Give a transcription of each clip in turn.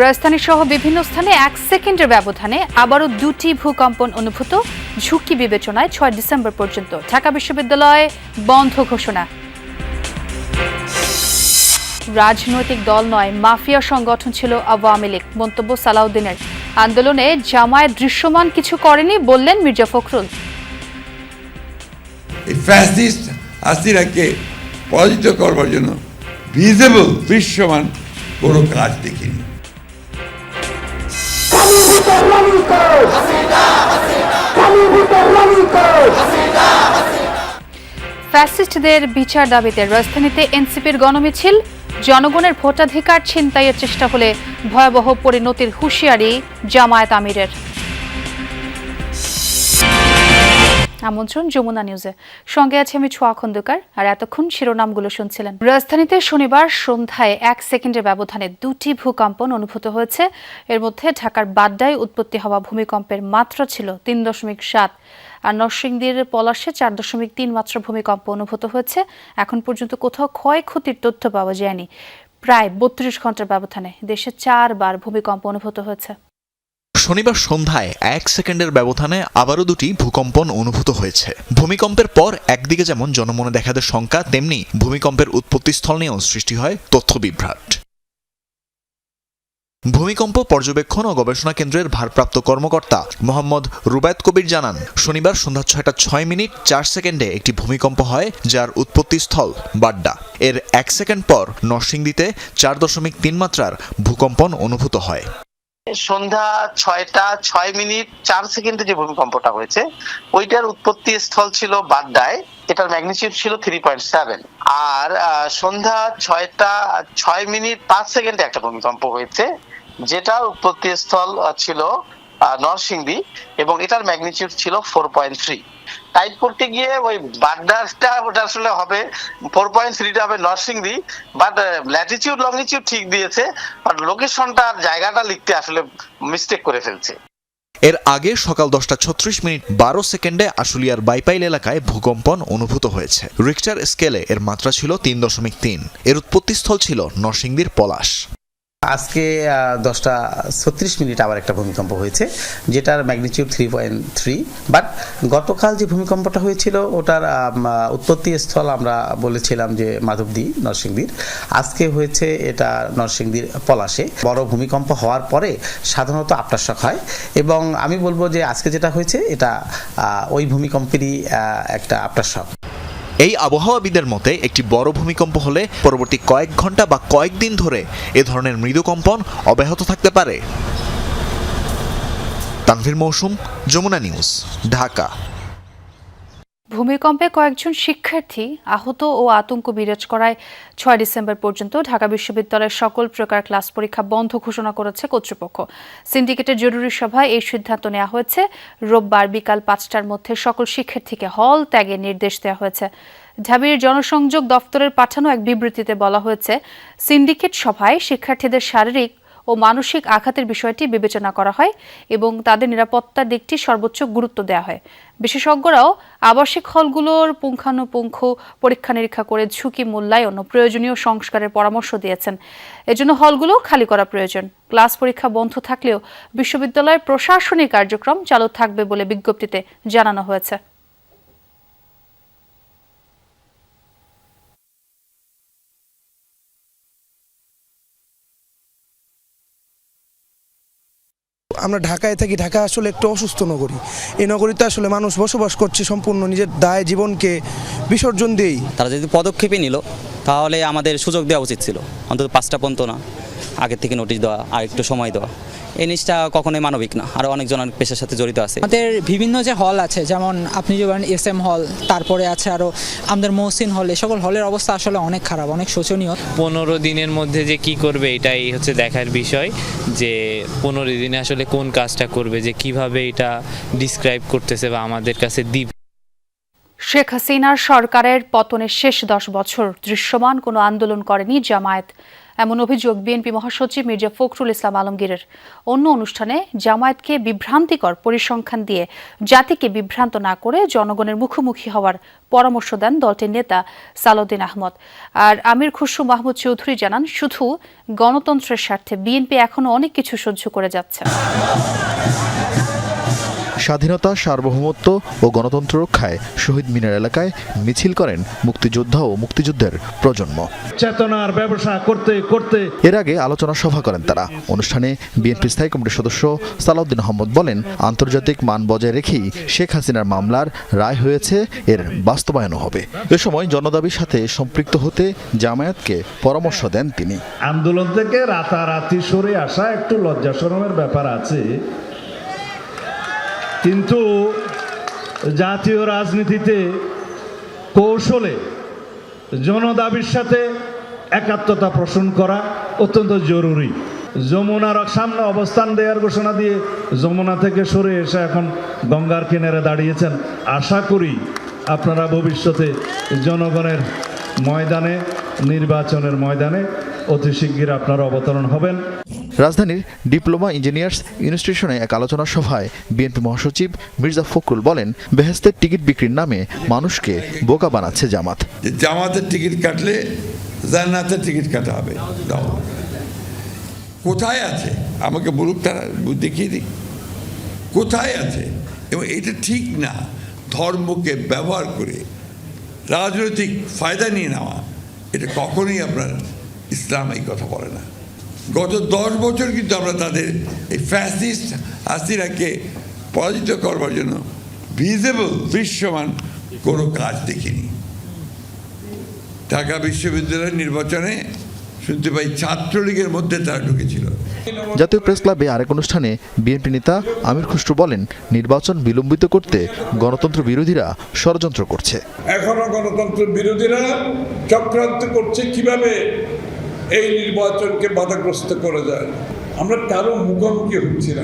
রাজধানী সহ বিভিন্ন স্থানে এক সেকেন্ডের ব্যবধানে আবারও দুটি ভূকম্পন অনুভূত। ঝুঁকি বিবেচনায় ছয় ডিসেম্বর পর্যন্ত ঢাকা বিশ্ববিদ্যালয়ে বন্ধ ঘোষণা। রাজনৈতিক দল নয়, মাফিয়া সংগঠন ছিল আওয়ামী লীগ। মন্তব্য সালাউদ্দিনের। আন্দোলনে জামায়াত দৃশ্যমান কিছু করেনি বললেন মির্জা ফখরুল। পরাজিত করবার জন্য ভিজিবল দৃশ্যমান কোনো কাজ দেখিনি। ফ্যাসিস্টদের বিচার দাবিতে রাজধানীতে এনসিপির গণমিছিল। জনগণের ভোটাধিকার ছিনতাইয়ের চেষ্টা হলে ভয়াবহ পরিণতির হুঁশিয়ারি জামায়াত আমিরের। আমন্ত্রণ যমুনা নিউজে। সঙ্গে আছে আমি ছোয়া খন্দকার, আর এতক্ষণ শিরোনামগুলো শুনছিলেন। রাজধানীতে শনিবার সন্ধ্যায় এক সেকেন্ডের ব্যবধানে দুটি ভূকম্পন অনুভূত হয়েছে। এর মধ্যে ঢাকার বাড্ডায় উৎপত্তি হওয়া ভূমিকম্পের মাত্রা ছিল তিন দশমিক সাত, আর নরসিংদীর পলাশে চার দশমিক তিন মাত্রা ভূমিকম্প অনুভূত হয়েছে। এখন পর্যন্ত কোথাও ক্ষয়ক্ষতির তথ্য পাওয়া যায়নি। প্রায় বত্রিশ ঘণ্টার ব্যবধানে দেশে চারবার ভূমিকম্প অনুভূত হয়েছে। শনিবার সন্ধ্যায় এক সেকেন্ডের ব্যবধানে আবারও দুটি ভূকম্পন অনুভূত হয়েছে। ভূমিকম্পের পর একদিকে যেমন জনমনে দেখা দেয় শঙ্কা, তেমনি ভূমিকম্পের উৎপত্তিস্থল নিয়েও সৃষ্টি হয় তথ্য বিভ্রাট ভূমিকম্প পর্যবেক্ষণ ও গবেষণা কেন্দ্রের ভারপ্রাপ্ত কর্মকর্তা মোহাম্মদ রুবায়ত কবির জানান, শনিবার সন্ধ্যা ছয়টা ছয় মিনিট চার সেকেন্ডে একটি ভূমিকম্প হয় যার উৎপত্তিস্থল বাড্ডা। এর এক সেকেন্ড পর নরসিংদীতে চার দশমিক তিন মাত্রার ভূকম্পন অনুভূত হয়। সন্ধ্যা ছয়টা, ছয় মিনিট, চার সেকেন্ডে যে ভূমিকম্পটা হয়েছে, ওইটার উৎপত্তি স্থল ছিল বাড্ডায়। এটার ম্যাগনিচিউড ছিল থ্রি পয়েন্ট সেভেন আর সন্ধ্যা ছয়টা, ছয় মিনিট, পাঁচ সেকেন্ডে একটা ভূমিকম্প হয়েছে যেটার উৎপত্তি স্থল ছিল নরসিংদী এবং এটার ম্যাগনিচিউড ছিল ফোর পয়েন্ট থ্রি টাইপ করতে গিয়ে ওই বাগদাসটা ওটা আসলে হবে ফোর পয়েন্ট থ্রিটা হবে নরসিংদী বাট ল্যাটিটিউড লংটিটিউড ঠিক দিয়েছে বাট লোকেশনটা আর জায়গাটা লিখতে আসলে মিস্টেক করে ফেলছে। এর আগে সকাল দশটা ছত্রিশ মিনিট বারো সেকেন্ডে আশুলিয়ার বাইপাইল এলাকায় ভূকম্পন অনুভূত হয়েছে। রিক্টার স্কেলে এর মাত্রা ছিল তিন দশমিক তিন। এর উৎপত্তিস্থল ছিল নরসিংদীর পলাশ। আজকে দশটা ছত্রিশ মিনিট আবার একটা ভূমিকম্প হয়েছে, যেটার magnitude three point three but গতকাল যে ভূমিকম্পটা হয়েছিল, ওটার উৎপত্তি স্থল আমরা বলেছিলাম যে মাধবদী, নরসিংদীর। আজকে হয়েছে এটা নরসিংদীর পলাশে। বড় ভূমিকম্প হওয়ার পরে সাধারণত আফটারশক হয়। এবং আমি বলব যে আজকে যেটা হয়েছে, এটা ওই ভূমিকম্পেরই একটা আফটারশক এই আবহাওয়াবিদের মতে, একটি বড় ভূমিকম্প হলে পরবর্তী কয়েক ঘণ্টা বা কয়েকদিন ধরে এ ধরনের মৃদু কম্পন অব্যাহত থাকতে পারে। তানভীর মৌসুম, যমুনা নিউজ, ঢাকা। ভূমিকম্পে কয়েকজন শিক্ষার্থী আহত ও আতঙ্ক বিরাজ করায় ছয় ডিসেম্বর পর্যন্ত ঢাকা বিশ্ববিদ্যালয়ের সকল প্রকার ক্লাস পরীক্ষা বন্ধ ঘোষণা করেছে কর্তৃপক্ষ। সিন্ডিকেটের জরুরি সভায় এই সিদ্ধান্ত নেওয়া হয়েছে। রোববার বিকাল পাঁচটার মধ্যে সকল শিক্ষার্থীকে হল ত্যাগের নির্দেশ দেওয়া হয়েছে। ঢাবির জনসংযোগ দপ্তরের পাঠানো এক বিবৃতিতে বলা হয়েছে, সিন্ডিকেট সভায় শিক্ষার্থীদের শারীরিক ও মানসিক আঘাতের বিষয়টি বিবেচনা করা হয় এবং তাদের নিরাপত্তার দিকটি সর্বোচ্চ গুরুত্ব দেওয়া হয়। বিশেষজ্ঞরাও আবাসিক হলগুলোর পুঙ্খানুপুঙ্খ পরীক্ষা নিরীক্ষা করে ঝুঁকি মূল্যায়ন ও প্রয়োজনীয় সংস্কারের পরামর্শ দিয়েছেন। এজন্য হলগুলো খালি করা প্রয়োজন। ক্লাস পরীক্ষা বন্ধ থাকলেও বিশ্ববিদ্যালয়ের প্রশাসনিক কার্যক্রম চালু থাকবে বলে বিজ্ঞপ্তিতে জানানো হয়েছে। আমরা ঢাকায় থাকি, ঢাকা আসলে একটু অসুস্থ নগরী। এই নগরীতে আসলে মানুষ বসবাস করছে সম্পূর্ণ নিজের দায় জীবনকে বিসর্জন দিয়েই। তারা যদি পদক্ষেপে নিল, তাহলে আমাদের সুযোগ দেওয়া উচিত ছিল। অন্তত পাঁচটা পর্যন্ত না। আগের থেকে নোটিশ দেওয়া আর একটু সময় দেওয়া। এই জিনিসটা কখনোই মানবিক না। আরও অনেকজন অনেক পেশার সাথে জড়িত আছে। আমাদের বিভিন্ন যে হল আছে যেমন আপনি যে বলেন এস এম হল তারপরে আছে আরও আমাদের মহসিন হল এ সকল হলের অবস্থা আসলে অনেক খারাপ অনেক শোচনীয়। পনেরো দিনের মধ্যে যে কি করবে এটাই হচ্ছে দেখার বিষয় যে পনেরো দিনে আসলে কোন কাজটা করবে যে কীভাবে এটা ডিসক্রাইব করতেছে বা আমাদের কাছে দিবে। শেখ হাসিনার সরকারের পতনের শেষ দশ বছর দৃশ্যমান কোনো আন্দোলন করেনি জামায়াত। এমন অভিযোগ বিএনপি মহাসচিব মির্জা ফখরুল ইসলাম আলমগীরের। অন্য অনুষ্ঠানে জামায়াতকে বিভ্রান্তিকর পরিসংখ্যান দিয়ে জাতিকে বিভ্রান্ত না করে জনগণের মুখোমুখি হওয়ার পরামর্শ দেন দলটির নেতা সালাউদ্দিন আহমদ। আর আমির খুসরু মাহমুদ চৌধুরী জানান, শুধু গণতন্ত্রের স্বার্থে বিএনপি এখনও অনেক কিছু সহ্য করে যাচ্ছে। স্বাধীনতা সার্বভৌমত্ব ও গণতন্ত্র রক্ষায় শহীদ মিনার এলাকায় মিছিল করেন মুক্তিযোদ্ধা ও মুক্তিযুদ্ধের প্রজন্ম। চেতনার ব্যবসা করতে করতে এর আগে আলোচনা সভা করেন তারা। অনুষ্ঠানে বিএনপি স্থায়ী কমিটির সদস্য সালাউদ্দিন আহমদ বলেন আন্তর্জাতিক মান বজায় রেখেই শেখ হাসিনার মামলার রায় হয়েছে এর বাস্তবায়নও হবে। এ সময় জনদাবির সাথে সম্পৃক্ত হতে জামায়াতকে পরামর্শ দেন তিনি। আন্দোলন থেকে রাতারাতি সরে আসা একটু লজ্জা শরমের ব্যাপার আছে। কিন্তু জাতীয় রাজনীতিতে কৌশলে জনদাবির সাথে একাত্মতা পোষণ করা অত্যন্ত জরুরি। যমুনার সামনে অবস্থান দেওয়ার ঘোষণা দিয়ে যমুনা থেকে সরে এসে এখন গঙ্গার কিনারে দাঁড়িয়েছেন। আশা করি আপনারা ভবিষ্যতে জনগণের ময়দানে, নির্বাচনের ময়দানে অতি শিগগির আপনারা অবতরণ হবেন। রাজধানীর ডিপ্লোমা ইঞ্জিনিয়ার্স ইনস্টিটিউশনে এক আলোচনা সভায় বিএনপি মহাসচিব মির্জা ফখরুল বলেন, বেহেস্তের টিকিট বিক্রির নামে মানুষকে বোকা বানাচ্ছে জামাত। জামাতের টিকিট কাটলে জান্নাতের টিকিট কাটা হবে। দাও। কোথায় আছে? আমাকে বলুক তারা, দেখিয়ে দিক। কোথায় আছে? এবং এটা ঠিক না। ধর্মকে ব্যবহার করে রাজনৈতিক ফায়দা নিয়ে নেওয়া, এটা কখনোই আপনার ইসলাম এই কথা বলে না। গত দশ বছর কিন্তু আমরা তাদের এই ফ্যাসিস্ট হাসিনাকে পরাজিত করবার জন্য ভিজেবল দৃশ্যমান কোনো কাজ দেখিনি। ঢাকা বিশ্ববিদ্যালয়ের নির্বাচনে শুনতে পাই ছাত্রলীগের মধ্যে তারা ঢুকেছিল। জাতীয় প্রেস ক্লাবে আরেক অনুষ্ঠানে বিএনপি নেতা আমির খুসরু বলেন নির্বাচন বিলম্বিত করতে গণতন্ত্র বিরোধীরা ষড়যন্ত্র করছে। এখনও গণতন্ত্র বিরোধীরা চক্রান্ত করছে কীভাবে? এই নির্বাচনকে বাধাগ্রস্ত করা যায়। আমরা কারও মুখোমুখি হচ্ছি না?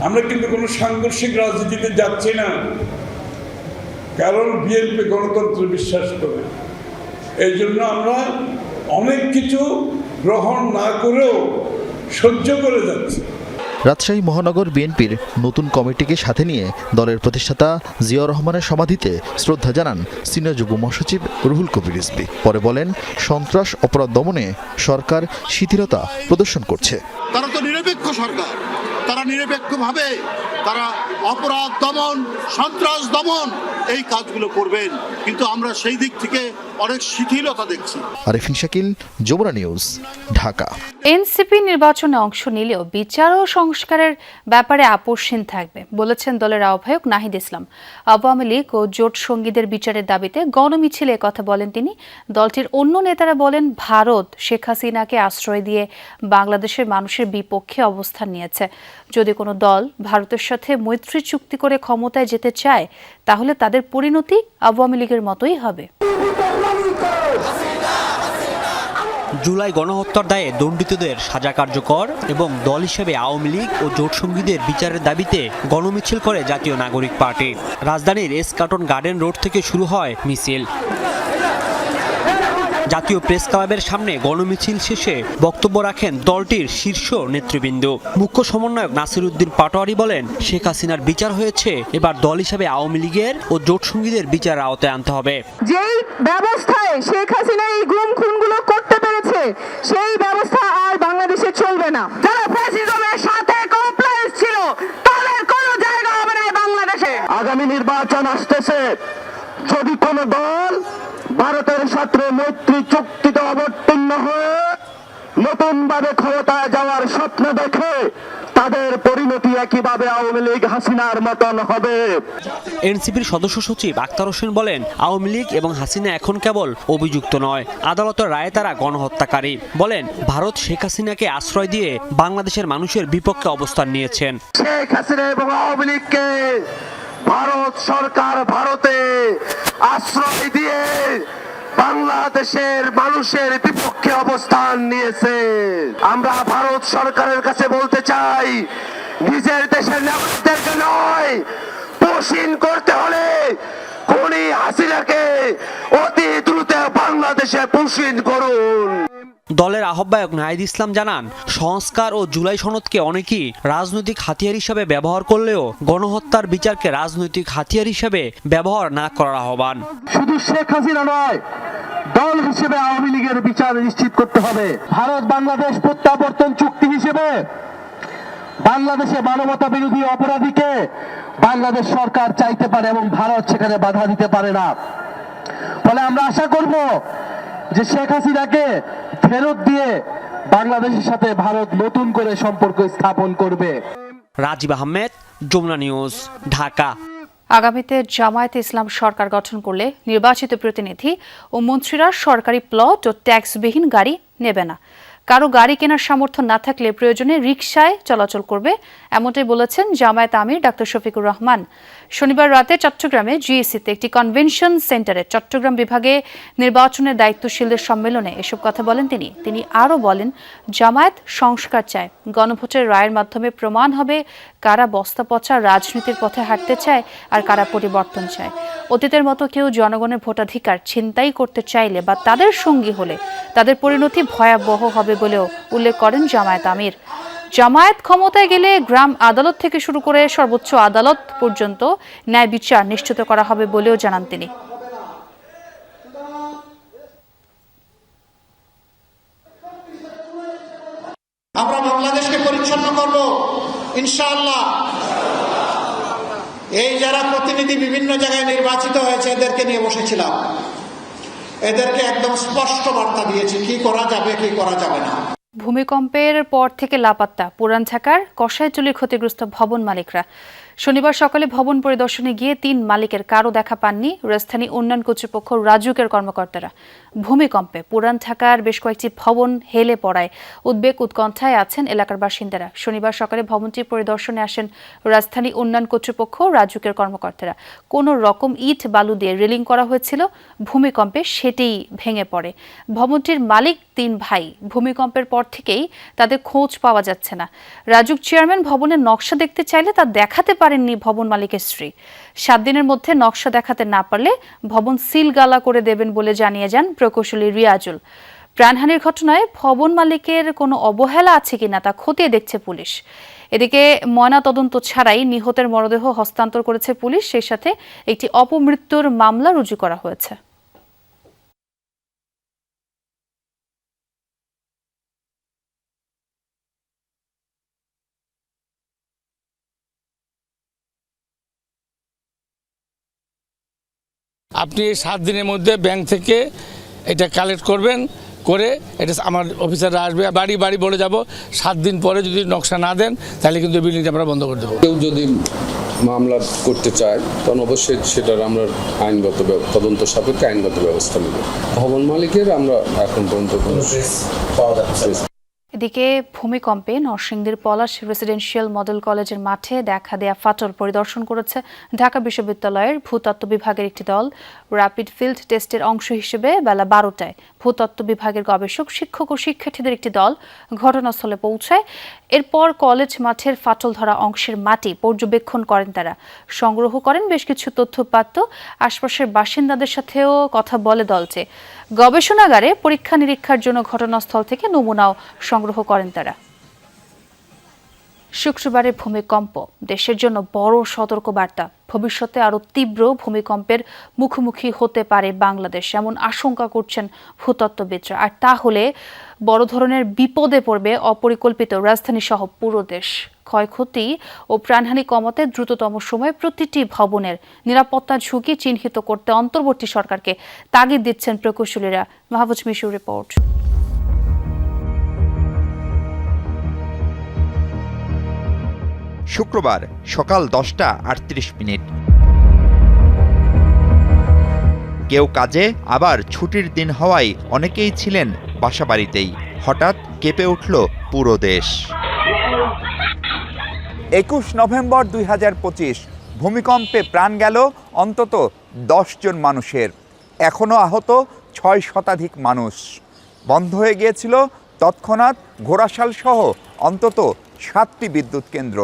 আমরা কিন্তু কোনো সাংঘর্ষিক রাজনীতিতে যাচ্ছি না। কারণ বিএনপি গণতন্ত্র বিশ্বাস করে। এই জন্য আমরা অনেক কিছু গ্রহণ না করেও সহ্য করে যাচ্ছি। রাজশাহী মহানগর বিএনপির নতুন কমিটিকে সাথে নিয়ে দলের প্রতিষ্ঠাতা জিয়াউর রহমানের সমাধিতে শ্রদ্ধা জানান সিনিয়র যুব মহাসচিব রুহুল কবির ইসবি পরে বলেন, সন্ত্রাস, অপরাধ দমনে সরকার শিথিলতা প্রদর্শন করছে। তারা তো নিরপেক্ষ সরকার। তারা নিরপেক্ষভাবে তারা অপরাধ দমন সন্ত্রাস দমন এই কাজগুলো করবেন। কিন্তু আমরা সেই দিক থেকে অনেক শিথিলতা দেখছি। আরেফিন শাকিল যমুনা নিউজ ঢাকা। এনসিপি নির্বাচনে অংশ নিলেও বিচার ও সংস্কারের ব্যাপারে আপোষহীন থাকবে বলেছেন দলের আহ্বায়ক নাহিদ ইসলাম। আওয়ামী লীগ ও জোট সঙ্গীদের বিচারের দাবিতে গণমিছিলে কথা বলেন তিনি। দলটির অন্য নেতারা বলেন ভারত শেখ হাসিনাকে আশ্রয় দিয়ে বাংলাদেশের মানুষের বিপক্ষে অবস্থান নিয়েছে। যদি কোনো দল ভারতের সাথে মৈত্রী চুক্তি করে ক্ষমতায় যেতে চায়, তাহলে তাদের পরিণতি আওয়ামী লীগের মতোই হবে। জুলাই গণহত্যার দায়ে দণ্ডিতদের সাজা কার্যকর এবং দল হিসেবে আওয়ামী লীগ ও জোটসঙ্গীদের বিচারের দাবিতে গণমিছিল করে জাতীয় নাগরিক পার্টি। রাজধানীর এসকাটন গার্ডেন রোড থেকে শুরু হয় মিছিল। জাতীয় প্রেস ক্লাবের সামনে গণমিছিল শেষে বক্তব্য রাখেন দলটির শীর্ষ নেতৃবৃন্দ। মুখ্য সমন্বয়ক নাসির উদ্দিন পাটোয়ারি বলেন শেখ হাসিনার বিচার হয়েছে এবার দল হিসাবে আওয়ামী লীগের ও জোটসঙ্গীদের বিচার আওতায় আনতে হবে। যেই ব্যবস্থায় শেখ হাসিনা এই গুম খুনগুলো করতে পেরেছে সেই ব্যবস্থা আর বাংলাদেশে চলবে না। যারা ফ্যাসিজমের সাথে কমপ্লায়েন্স ছিল তাদের কোনো জায়গা হবে না বাংলাদেশে। আগামী নির্বাচন আসতেছে। যদি কোনো দল ভারতের সাথে মৈত্রী চুক্তিতে অবতীর্ণ হয়ে নতুন ভাবে ক্ষমতায় যাওয়ার স্বপ্ন দেখে তাদের পরিণতি একইভাবে আওয়ামী লীগ হাসিনার মতন হবে। এনসিপির সদস্য সচিব আক্তার হোসেন বলেন আওয়ামী লীগ এবং হাসিনা এখন কেবল অভিযুক্ত নয় আদালতের রায়ে তারা গণহত্যাকারী। বলেন ভারত শেখ হাসিনাকে আশ্রয় দিয়ে বাংলাদেশের মানুষের বিপক্ষে অবস্থান নিয়েছেন। শেখ হাসিনা এবং আওয়ামী লীগকে ভারত সরকার ভারতে আশ্রয় দিয়ে বাংলাদেশের মানুষের বিপক্ষে অবস্থান নিয়েছে। আমরা ভারত সরকারের কাছে বলতে চাই নিজের দেশের নাগরিকদেরকে নয় পোষণ করতে হলে খুনি হাসিনাকে অতি দ্রুত বাংলাদেশে পুষিন করুন। দলের আহ্বায়ক নাহিদ ইসলাম জানান সংস্কার ও জুলাই সনদকে অনেকেই রাজনৈতিক হাতিয়ার হিসেবে ব্যবহার করলেও গণহত্যার বিচারকে রাজনৈতিক হাতিয়ার হিসেবে ব্যবহার না করার আহ্বান। শুধু শেখ হাসিনা নয় দল হিসেবে আওয়ামী লীগের বিচার নিশ্চিত করতে হবে। ভারত বাংলাদেশ প্রত্যাবর্তন চুক্তি হিসেবে বাংলাদেশে মানবতা বিরোধী অপরাধীকে বাংলাদেশ সরকার চাইতে পারে এবং ভারত সেখানে বাধা দিতে পারে না। ফলে আমরা আশা করব যে শেখ হাসিনাকে ফেরত দিয়ে বাংলাদেশের সাথে ভারত নতুন করে সম্পর্ক স্থাপন করবে। রাজীব আহমেদ, যমুনা নিউজ, ঢাকা। আগামীতে জামায়াতে ইসলাম সরকার গঠন করলে নির্বাচিত প্রতিনিধি ও মন্ত্রীরা সরকারি প্লট ও ট্যাক্সবিহীন গাড়ি নেবে না। কারও গাড়ি কেনার সামর্থ্য না থাকলে প্রয়োজনে রিকশায় চলাচল করবে, এমনটাই বলেছেন জামায়াত আমির ডাক্তার শফিকুর রহমান। শনিবার রাতে চট্টগ্রামে জিএসিতে একটি কনভেনশন সেন্টারে চট্টগ্রাম বিভাগে নির্বাচনের দায়িত্বশীলদের সম্মেলনে এসব কথা বলেন তিনি। তিনি আরও বলেন, জামায়াত সংস্কার চায়, গণভোটের রায়ের মাধ্যমে প্রমাণ হবে কারা বস্তা পচা রাজনীতির পথে হাঁটতে চায় আর কারা পরিবর্তন চায়। অতীতের মতো কেউ জনগণের ভোটাধিকার ছিনতাই করতে চাইলে বা তাদের সঙ্গী হলে তাদের পরিণতি ভয়াবহ হবে বলেও উল্লেখ করেন জামায়াত আমির। জামায়াত ক্ষমতায় গেলে গ্রাম আদালত থেকে শুরু করে সর্বোচ্চ আদালত পর্যন্ত ন্যায় বিচার নিশ্চিত করা হবে বলেও জানান তিনি। আমরা বাংলাদেশকে পরিচ্ছন্ন করব, ইনশাআল্লাহ। এই যারা প্রতিনিধি বিভিন্ন জায়গায় নির্বাচিত হয়েছে, এদেরকে নিয়ে বসেছিলাম। এদেরকে একদম স্পষ্ট বার্তা দিয়েছে, কি করা যাবে, কি করা যাবে না। ভূমিকম্পের পর থেকে লাপাত্তা, পুরান ঢাকার কষাইচুলির ক্ষতিগ্রস্ত ভবন মালিকরা। শনিবার সকালে ভবন পরিদর্শনে গিয়ে তিন মালিকের কারও দেখা পাননি। রাজধানী উন্নয়ন কর্তৃপক্ষ রাজুকের কর্মকর্তারা। ভূমিকম্পে পুরান ঢাকার বেশ কয়েকটি ভবন হেলে পড়ায়। উদ্বেগ উৎকণ্ঠায় আছেন এলাকার বাসিন্দারা। শনিবার সকালে ভবনটি পরিদর্শনে আসেন রাজধানী উন্নয়ন কর্তৃপক্ষ রাজুকের কর্মকর্তারা। কোনো রকম ইট, বালু দিয়ে রেলিং করা হয়েছিল। ভূমিকম্পে সেটিই ভেঙে পড়ে। ভবনটির মালিক তিন ভাই। ভূমিকম্পের পর থেকেই তাদের খোঁজ পাওয়া যাচ্ছে না। রাজুক চেয়ারম্যান ভবনের নকশা দেখতে চাইলে তা দেখাতে পারেননি ভবন মালিকের স্ত্রী। সাত দিনের মধ্যে নকশা দেখাতে না পারলে ভবন সিলগালা করে দেবেন বলে জানিয়ে যান প্রকৌশলী রিয়াজুল। প্রাণহানির ঘটনায় ভবন মালিকের কোনো অবহেলা আছে কিনা তা খতিয়ে দেখছে পুলিশ। এদিকে ময়না তদন্ত ছাড়াই নিহতের মরদেহ হস্তান্তর করেছে পুলিশ। সেই সাথে একটি অপমৃত্যুর মামলা রুজু করা হয়েছে। আপনি এই সাত দিনের মধ্যে ব্যাংক থেকে এটা কালেক্ট করবেন করে এটা আমার অফিসাররা আসবে। বাড়ি বাড়ি বলে যাব সাত দিন পরে যদি নকশা না দেন তাহলে কিন্তু বিল্ডিংটা আমরা বন্ধ করে দেবো। কেউ যদি মামলা করতে চায় তখন অবশ্যই সেটার আমরা আইনগত তদন্ত সাপেক্ষে আইনগত ব্যবস্থা নেব। ভবন মালিকের আমরা এখন পর্যন্ত কোনো এদিকে ভূমিকম্পে নরসিংদীর পলাশ রেসিডেন্সিয়াল মডেল কলেজের মাঠে দেখা দেয়া ফাটল পরিদর্শন করেছে ঢাকা বিশ্ববিদ্যালয়ের ভূতত্ত্ব বিভাগের একটি দল। র্যাপিড ফিল্ড টেস্টের অংশ হিসেবে বেলা বারোটায় ভূতত্ত্ব বিভাগের গবেষক, শিক্ষক ও শিক্ষার্থীদের একটি দল ঘটনাস্থলে পৌঁছায়। এরপর কলেজ মাঠের ফাটল ধরা অংশের মাটি পর্যবেক্ষণ করেন তারা। সংগ্রহ করেন বেশ কিছু তথ্যপাত্র। আশপাশের বাসিন্দাদের সাথেও কথা বলে দলটি গবেষণাগারে পরীক্ষা নিরীক্ষার জন্য ঘটনাস্থল থেকে নমুনাও সংগ্রহ করেন তারা। শুক্রবারের ভূমিকম্প, দেশের জন্য বড় সতর্কবার্তা। ভবিষ্যতে আরও তীব্র ভূমিকম্পের মুখোমুখি হতে পারে বাংলাদেশ, এমন আশঙ্কা করছেন ভূতত্ত্ববিদরা। আর তাহলে বড় ধরনের বিপদে পড়বে অপরিকল্পিত রাজধানী সহ পুরো দেশ। ক্ষয়ক্ষতি ও প্রাণহানি কমাতে দ্রুততম সময়ে প্রতিটি ভবনের নিরাপত্তা ঝুঁকি চিহ্নিত করতে অন্তর্বর্তী সরকারকে তাগিদ দিচ্ছেন প্রকৌশলীরা। মাহবুজ মিশুর রিপোর্ট। শুক্রবার সকাল দশটা আটত্রিশ মিনিট। কেউ কাজে, আবার ছুটির দিন হওয়ায় অনেকেই ছিলেন বাসাবাড়িতেই। হঠাৎ কেঁপে উঠল পুরো দেশ। একুশ নভেম্বর দুই হাজার পঁচিশ ভূমিকম্পে প্রাণ গেল অন্তত জন মানুষের। এখনও আহত ছয় শতাধিক মানুষ। বন্ধ হয়ে গিয়েছিল তৎক্ষণাৎ ঘোড়াশাল সহ অন্তত সাতটি বিদ্যুৎ কেন্দ্র।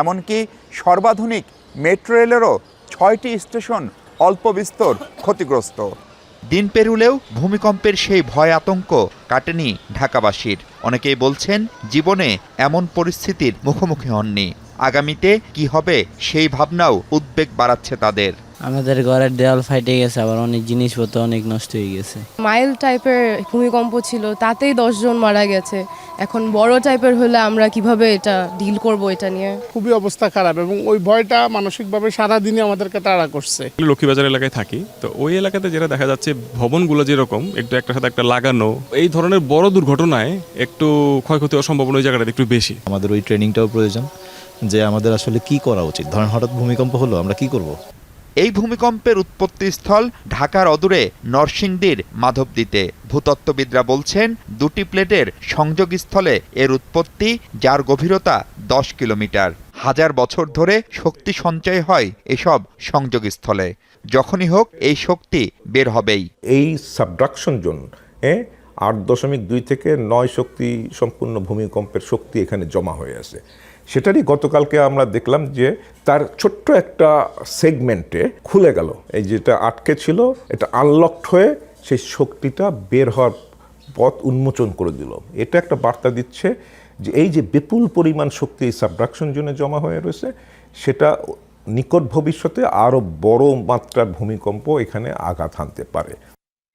এমনকি সর্বাধুনিক মেট্রো রেলেরও ছয়টি স্টেশন অল্প বিস্তর ক্ষতিগ্রস্ত। দিন পেরুলেও ভূমিকম্পের সেই ভয় আতঙ্ক কাটেনি ঢাকাবাসীর। অনেকেই বলছেন, জীবনে এমন পরিস্থিতির মুখোমুখি হননি। আগামীতে কি হবে সেই ভাবনাও উদ্বেগ বাড়াচ্ছে তাদের। আমাদের ঘরের দেওয়াল ফাইটে গেছে আবার অনেক জিনিসপত্র অনেক নষ্ট হয়ে গেছে। মাইল টাইপের ভূমিকম্প ছিল তাতেই দশজন মারা গেছে। এখন বড় টাইপের হলে আমরা কীভাবে এটা ডিল করব এটা নিয়ে? খুবই অবস্থা খারাপ এবং ওই ভয়টা মানসিকভাবে সারাদিনই আমাদেরকে তাড়া করছে। লক্ষ্মীবাজার এলাকায় থাকি তো ওই এলাকাতে যেটা দেখা যাচ্ছে ভবনগুলো যেরকম একটু একটা সাথে একটা লাগানো এই ধরনের বড় দুর্ঘটনায় একটু ক্ষয়ক্ষতি সম্ভাবনা ওই জায়গাটাতে একটু বেশি। আমাদের ওই ট্রেনিংটাও প্রয়োজন। যে আমাদের আসলে কি করা উচিত। ধরেন হঠাৎ ভূমিকম্প হলো আমরা কি করব? এই ভূমিকম্পের উৎপত্তিস্থল ঢাকার অদূরে নরসিংদীর মাধবদীতে। ভূতত্ত্ববিদরা বলছেন দুটি প্লেটের সংযোগস্থলে এর উৎপত্তি যার গভীরতা দশ কিলোমিটার। হাজার বছর ধরে শক্তি সঞ্চয় হয় এসব সংযোগস্থলে। যখনই হোক এই শক্তি বের হবেই। এই সাবডাকশন জোন এ আট দশমিক দুই থেকে নয় শক্তি সম্পূর্ণ ভূমিকম্পের শক্তি এখানে জমা হয়ে আছে। সেটারই গতকালকে আমরা দেখলাম যে তার ছোট্ট একটা সেগমেন্টে খুলে গেল। এই যেটা আটকে ছিল, এটা আনলকড হয়ে সেই শক্তিটা বের হওয়ার পথ উন্মোচন করে দিল। এটা একটা বার্তা দিচ্ছে যে এই যে বিপুল পরিমাণ শক্তি এই সাবডাকশন জোনে জমা হয়ে রয়েছে, সেটা নিকট ভবিষ্যতে আরও বড় মাত্রার ভূমিকম্প এখানে আঘাত হানতে পারে।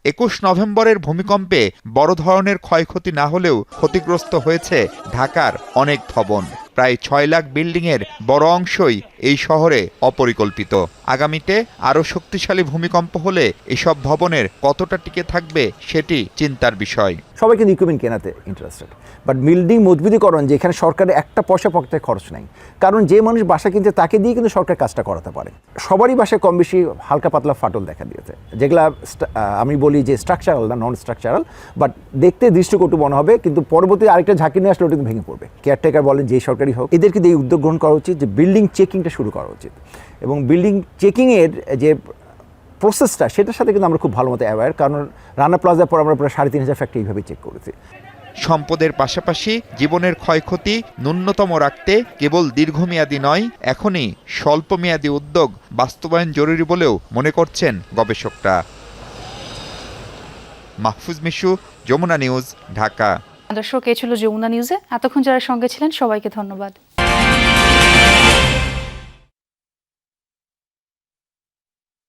একুশ নভেম্বরের ভূমিকম্পে বড় ধরনের ক্ষয়ক্ষতি না হলেও ক্ষতিগ্রস্ত হয়েছে ঢাকার অনেক ভবন। প্রায় ছয় লাখ বিল্ডিংয়ের বড় অংশই এই শহরে অপরিকল্পিত। আগামীতে আরও শক্তিশালী ভূমিকম্প হলে এসব ভবনের কতটা টিকে থাকবে সেটি চিন্তার বিষয়। সবাই কিন্তু ইকুইপমেন্ট কেনাতে ইন্টারেস্টেড বাট বিল্ডিং মজবুতিকরণ যেখানে সরকারের একটা পয়সা পকেটে খরচ নাই। কারণ যে মানুষ বাসা কিনতে তাকে দিয়ে কিন্তু সরকার কাজটা করাতে পারে। সবারই বাসায় কম বেশি হালকা পাতলা ফাটল দেখা দিয়েছে। যেগুলা আমি বলি যে স্ট্রাকচারাল না নন স্ট্রাকচারাল বাট দেখতে দৃষ্টিকটু মনে হবে, কিন্তু পরবর্তী আরেকটা ঝাঁকি নিয়ে আসলে ওটা ভেঙে পড়বে। কেয়ারটেকার বলেন যে সরকারি হোক, এদেরকে দিয়ে উদ্যোগ গ্রহণ করা উচিত যে বিল্ডিং চেকিংটা শুরু করা উচিত। এবং বিল্ডিং চেকিংয়ের যে প্রসেসটা সেটার সাথে কিন্তু আমরা খুব ভালো মতো অ্যাওয়্যার কারণ রানা প্লাজার পর আমরা প্রায় সাড়ে তিন হাজার ফ্যাক্টরি এইভাবে চেক করেছি। সম্পদের পাশাপাশি জীবনের ক্ষয়ক্ষতি ন্যূনতম রাখতে কেবল দীর্ঘমেয়াদী নয়, এখনই স্বল্পমেয়াদী উদ্যোগ বাস্তবায়ন জরুরি বলেও মনে করছেন গবেষকরা। মাহফুজ মিশু, যমুনা নিউজ, ঢাকা। দর্শক এ ছিল যমুনা নিউজে। এতক্ষণ যারা সঙ্গে ছিলেন সবাইকে ধন্যবাদ।